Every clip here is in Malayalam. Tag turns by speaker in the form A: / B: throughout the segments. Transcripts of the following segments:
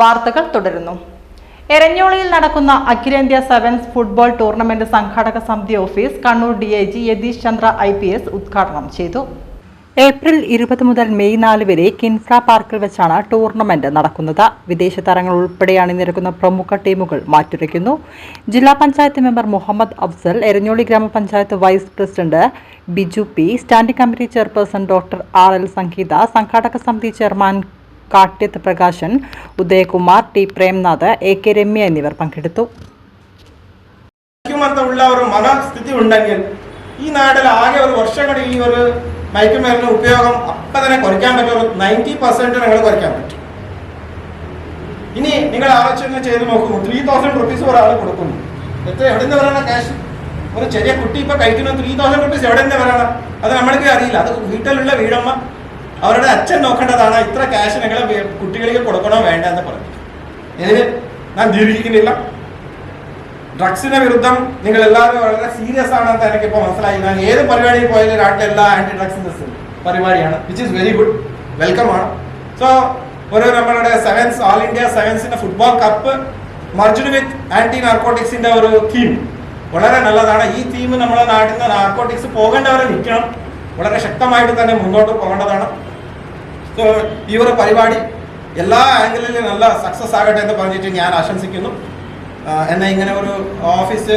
A: വാർത്തകൾ തുടരുന്നു. എരഞ്ഞോളിയിൽ നടക്കുന്ന അഖിലേന്ത്യാ സെവൻസ് ഫുട്ബോൾ ടൂർണമെന്റ് സംഘാടക സമിതി office Kannur D I G Yathish Chandra I P S ഉദ്ഘാടനം ചെയ്തു. ഏപ്രിൽ ഇരുപത് മുതൽ മെയ് നാല് വരെ കിൻഫ്ര പാർക്കിൽ വെച്ചാണ് ടൂർണമെന്റ് നടക്കുന്നത്. വിദേശ താരങ്ങൾ ഉൾപ്പെടെ അണിനിരക്കുന്ന പ്രമുഖ ടീമുകൾ മാറ്റുരയ്ക്കുന്നു. ജില്ലാ panchayat member Muhammad Afsal Eranholi grama panchayat vice president Biju P standing committee chairperson doctor R L Sangeetha സംഘാടക സമിതി chairman Kadyath Prakashan Udayakumar T. Premnath A. K. Ramya എന്നിവർ പങ്കെടുത്തു.
B: ഉള്ള ഒരു മനസ്ഥിതി ഉണ്ടെങ്കിൽ ഈ നാട്ടിൽ ആകെ ഒരു വർഷങ്ങളിൽ ഈ ഒരു മയക്കുമരുന്ന് ഉപയോഗം അപ്പം തന്നെ കുറയ്ക്കാൻ പറ്റും. ഒരു നയന്റി പെർസെന്റ് നിങ്ങൾ കുറയ്ക്കാൻ പറ്റും. ഇനി നിങ്ങൾ ആലോചന ചെയ്ത് നോക്കൂ. ത്രീ തൗസൻഡ് റുപ്പീസ് ഒരാൾ കൊടുക്കുന്നു. എത്ര എവിടെ നിന്ന് വരണം ക്യാഷ് ഒരു ചെറിയ കുട്ടി ഇപ്പൊ കഴിക്കുന്ന. ത്രീ തൗസൻഡ് റുപ്പീസ് എവിടെ നിന്ന് വരണം അത് നമ്മൾക്ക് അറിയില്ല. അത് വീട്ടിലുള്ള വീടമ്മ അവരുടെ അച്ഛൻ നോക്കേണ്ടതാണ് ഇത്ര ക്യാഷ് നിങ്ങൾ കുട്ടികൾക്ക് കൊടുക്കണോ വേണ്ട എന്ന് പറഞ്ഞു ഇതിന് ഞാൻ ദീർഘിക്കുന്നില്ല ഡ്രഗ്സിന് വിരുദ്ധം നിങ്ങൾ എല്ലാവരും വളരെ സീരിയസ് ആണെന്ന് എനിക്ക് ഇപ്പൊ മനസ്സിലായി. ഞാൻ ഏത് പരിപാടിയിൽ പോയാലും നാട്ടിലെ എല്ലാ ആന്റി ഡ്രഗ്സ് പരിപാടിയാണ് which is very good welcome ആണ്. സോ ഒരു നമ്മളുടെ sevens all India സെവൻസിന്റെ football cup merged with anti നാർക്കോട്ടിക്സിന്റെ ഒരു തീം വളരെ നല്ലതാണ്. ഈ തീം നമ്മുടെ നാട്ടിൽ നിന്ന് നാർക്കോട്ടിക്സ് പോകേണ്ടവരെ നിൽക്കണം. വളരെ ശക്തമായിട്ട് തന്നെ മുന്നോട്ട് പോകേണ്ടതാണ്. സോ ഒരു പരിപാടി എല്ലാ ആംഗിളിലും നല്ല സക്സസ് ആകട്ടെ എന്ന് പറഞ്ഞിട്ട് ഞാൻ ആശംസിക്കുന്നു. എന്നെ ഇങ്ങനെ ഒരു ഓഫീസ്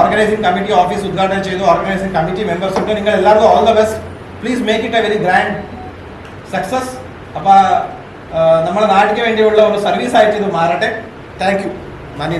B: ഓർഗനൈസിംഗ് കമ്മിറ്റി ഓഫീസ് ഉദ്ഘാടനം ചെയ്തു. ഓർഗനൈസിംഗ് കമ്മിറ്റി മെമ്പേഴ്സ് ഉണ്ട്. നിങ്ങൾ എല്ലാവർക്കും all the best please make it a very grand success അപ്പോൾ നമ്മുടെ നാട്ടിന് വേണ്ടിയുള്ള ഒരു സർവീസ് ആയിട്ട് ഇത് മാറട്ടെ. താങ്ക് യു നന്ദി